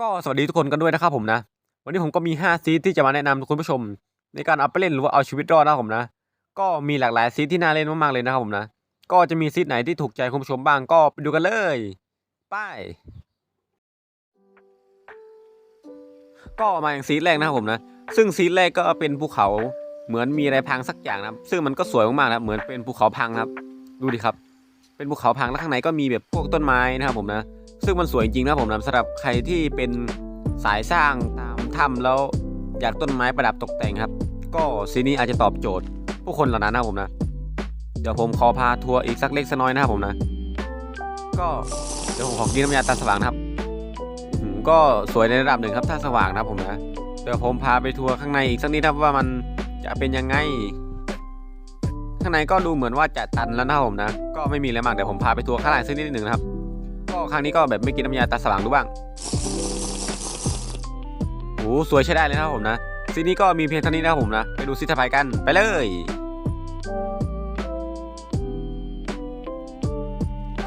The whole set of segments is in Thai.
ก็สวัสดีทุกคนกันด้วยนะครับผมนะ วันนี้ผมก็มี 5 ซีดที่จะมาแนะนำคุณผู้ชม ในการเอาไปเล่นหรือว่าเอาชีวิตรอดนะครับผมนะ ก็มีหลากหลายซีดที่น่าเล่นมากๆเลยนะครับผมนะ ก็จะมีซีดไหนที่ถูกใจคุณผู้ชมบ้างก็ไปดูกันเลยไปก็มาอย่างซีดแรกนะครับผมนะ ซึ่งซีดแรกก็เป็นภูเขาเหมือนมีอะไรพังสักอย่างนะครับ ซึ่งมันก็สวยมากๆนะเหมือนเป็นภูเขาพังนะครับ ดูดิครับ เป็นภูเขาพังแล้วข้างในก็มีแบบพวกต้นไม้นะครับผมนะ ซึ่งมันสวยจริงๆนะผมนะสำหรับใครที่เป็นสายสร้างตามถ้ำแล้วอยากต้นไม้ประดับตกแต่งครับ ก็ซีนี้อาจจะตอบโจทย์ ผู้คนเหล่านั้นนะผมนะ เดี๋ยวผมขอพาทัวร์อีกสักเล็กสักน้อยนะครับผมนะ ก็เดี๋ยวผมขอกินน้ำยาตาสว่างนะครับอืมก็สวยในระดับหนึ่งครับถ้าสว่างนะผมนะ เดี๋ยวผมพาไปทัวร์ข้างในอีกสักนิดครับว่ามันจะเป็นยังไง ข้างในก็ดูเหมือนว่าจะตันแล้วนะผมนะ ก็ไม่มีอะไรมากเดี๋ยวผมพาไปทัวร์ข้างในสักนิดหนึ่งนะครับ ก็ครั้งนี้ก็แบบไม่กินน้ำยาตาสว่างดูบ้างโอ้สวยใช้ได้เลยนะครับผมนะซีนี้ก็มีเพียงเท่านี้นะครับผมนะ ไปดูซิทไพายกันไปเลย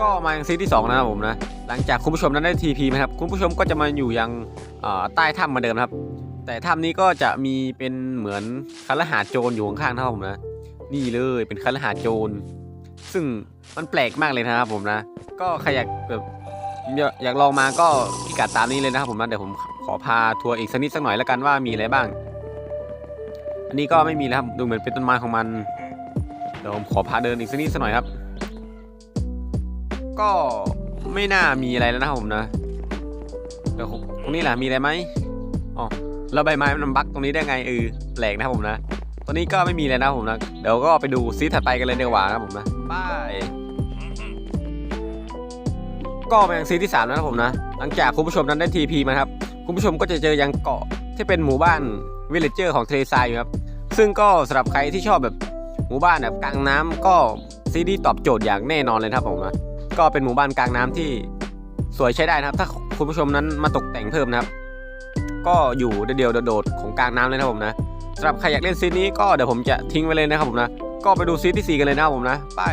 ก็มาอย่างซีที่สองนะครับผมนะ หลังจากคุณผู้ชมนั้นได้ทีพีนะครับ คุณผู้ชมก็จะมาอยู่ยังใต้ถ้ำเหมือนเดิมครับ แต่ถ้ำนี้ก็จะมีเป็นเหมือนคาลหาโจรอยู่ข้างๆนะครับผมนะ นี่เลยเป็นคาลหาโจร ซึ่งมันแปลกมากเลยนะครับผมนะ ก็ใครอยากแบบอยากลองมาก็พิกัดตามนี้เลยนะครับผมนะเดี๋ยวผมขอพาทัวร์อีกสักนิดสักหน่อยแล้วกันว่ามีอะไรบ้าง อันนี้ก็ไม่มีแล้วครับดูเหมือนเป็นต้นไม้ของมันเดี๋ยวผมขอพาเดินอีกสักนิดสักหน่อยครับ ก็ไม่น่ามีอะไรแล้วนะครับผมนะเดี๋ยวตรงนี้แหละมีอะไรไหมอ๋อแล้วใบไม้มันบักตรงนี้ได้ไงเออแปลกนะครับผมนะตอนนี้ก็ไม่มีเลยนะผมนะ เดี๋ยวก็ไปดูซีถัดไปกันเลยดีกว่านะครับผมนะไป ก็มายังซีที่3แล้วนะครับผมนะ หลังจากคุณผู้ชมนั้นได้ทีพีมาครับ คุณผู้ชมก็จะเจอยังเกาะที่เป็นหมู่บ้านวิลเลจเจอร์ของทเลทรายอยู่ครับ ซึ่งก็สำหรับใครที่ชอบแบบหมู่บ้านแบบกลางน้ำก็ซีดีตอบโจทย์อย่างแน่นอนเลยครับผมนะ ก็เป็นหมู่บ้านกลางน้ำที่สวยใช้ได้นะครับ ถ้าคุณผู้ชมนั้นมาตกแต่งเพิ่มนะครับ ก็อยู่เดียวๆโดดๆของกลางน้ำเลยนะครับผมนะสำหรับใครอยากเล่นซีนี้ก็เดี๋ยวผมจะทิ้งไว้เลยนะครับผมนะ ก็ไปดูซีที่สี่กันเลยนะครับผมนะ ไป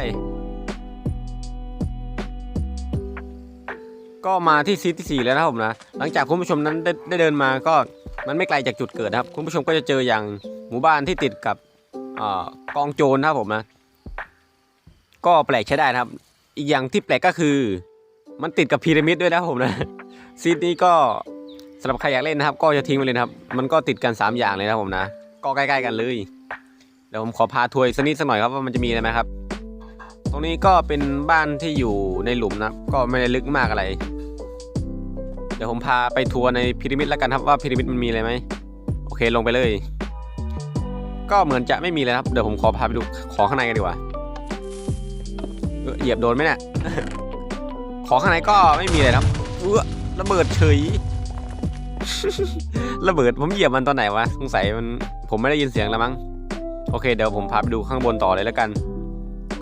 ก็มาที่ซีที่สี่แล้วนะครับผมนะ หลังจากคุณผู้ชมนั้นได้ได้เดินมาก็มันไม่ไกลจากจุดเกิดนะครับ คุณผู้ชมก็จะเจออย่างหมู่บ้านที่ติดกับอกองโจรนะครับผมนะ ก็แปลกใช้ได้นะครับ อีกอย่างที่แปลกก็คือ มันติดกับพีระมิดด้วยนะครับผมนะซีดนี้ก็สำหรับใครอยากเล่นนะครับ ก็จะทิ้งไปเลยครับ มันก็ติดกัน 3 อย่างเลยนะครับผมนะ ก็ใกล้ๆกันเลยเดี๋ยวผมขอพาทัวร์สักนิดสักหน่อยครับว่ามันจะมีอะไรไหมครับ ตรงนี้ก็เป็นบ้านที่อยู่ในหลุมนะก็ไม่ได้ลึกมากอะไร เดี๋ยวผมพาไปทัวร์ในพีระมิดแล้วกันครับว่าพีระมิดมันมีอะไรไหมโอเคลงไปเลย ก็เหมือนจะไม่มีเลยครับเดี๋ยวผมขอพาไปดูของข้างในกันดีกว่าเออเหยียบโดนไหมเนี่ยของข้างในก็ไม่มีเลยครับเออระเบิดเฉยระเบิดผมเหยียบมันตอนไหนวะสงสัยมันผมไม่ได้ยินเสียงแล้วมั้งโอเคเดี๋ยวผมพาไปดูข้างบนต่อเลยแล้วกัน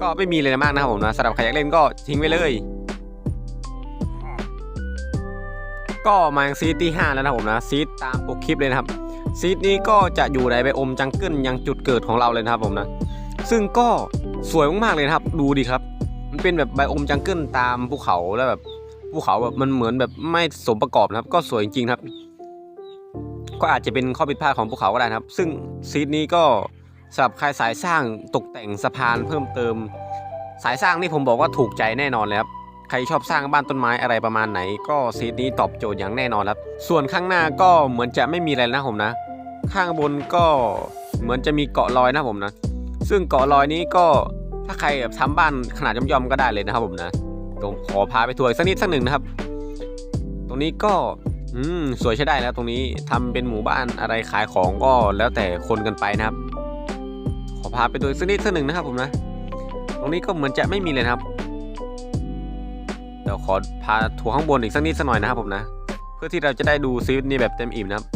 ก็ไม่มีเลยมากนะครับผมนะสำหรับใครอยากเล่นก็ทิ้งไว้เลย ก็มายังซีดที่ 5 แล้วนะผมนะซีดตามปกคลิปเลยนะครับซีดนี้ก็จะอยู่ในไบโอมจังเกิลยังจุดเกิดของเราเลยนะครับผมนะซึ่งก็สวยมากๆเลยครับ ดูดิครับ มันเป็นแบบไบโอมจังเกิลตามภูเขาแล้วแบบภูเขาแบบมันเหมือนแบบไม่สมประกอบนะครับ ก็สวยจริงๆครับ ก็อาจจะเป็นข้อผิดพลาดของภูเขาก็ได้นะครับ ซึ่งซีดนี้ก็สำหรับใครสายสร้างตกแต่งสะพานเพิ่มเติม สายสร้างนี่ผมบอกว่าถูกใจแน่นอนเลยครับ ใครชอบสร้างบ้านต้นไม้อะไรประมาณไหน ก็ซีดนี้ตอบโจทย์อย่างแน่นอนครับ ส่วนข้างหน้าก็เหมือนจะไม่มีอะไรนะผมนะ ข้างบนก็เหมือนจะมีเกาะลอยนะผมนะ ซึ่งเกาะลอยนี้ก็ถ้าใครแบบทำบ้านขนาดย่อมๆก็ได้เลยนะครับผมนะผมขอพาไปทัวร์สักนิดสักหนึ่งนะครับ ตรงนี้ก็อืมสวยใช้ได้แล้วตรงนี้ทำเป็นหมู่บ้านอะไรขายของก็แล้วแต่คนกันไปนะครับ ขอพาไปดูสักนิดสักหนึ่งนะครับผมนะ ตรงนี้ก็เหมือนจะไม่มีเลยนะครับ ดี๋ยวขอพาทัวร์ข้างบนอีกสักนิดสักหน่อยนะครับผมนะ เพื่อที่เราจะได้ดูซีรีส์นี้แบบเต็มอิ่มนะครับ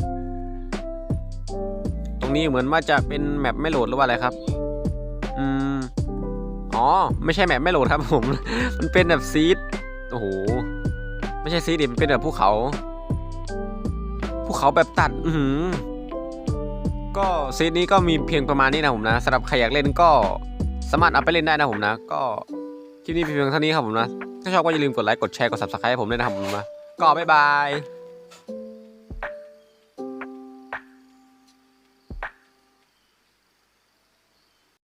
ตรงนี้เหมือนว่าจะเป็นแมปไม่โหลดหรือว่าอะไรครับ อืม อ๋อ ไม่ใช่แมปไม่โหลดครับผม มันเป็นแบบซีดโอ้โห ไม่ใช่ซีดดิมันเป็นแบบภูเขา ภูเขาแบบตัด อืก็ซีดนี้ก็มีเพียงประมาณนี้นะผมนะสำหรับใครอยากเล่นก็สามารถเอาไปเล่นได้นะผมนะ ก็ คลิปนี้เพียงเท่านี้ครับผมนะ ถ้าชอบก็อย่าลืมกดไลค์ กดแชร์ กด subscribe ให้ผมด้วยนะครับผมนะ ก็บ๊ายบาย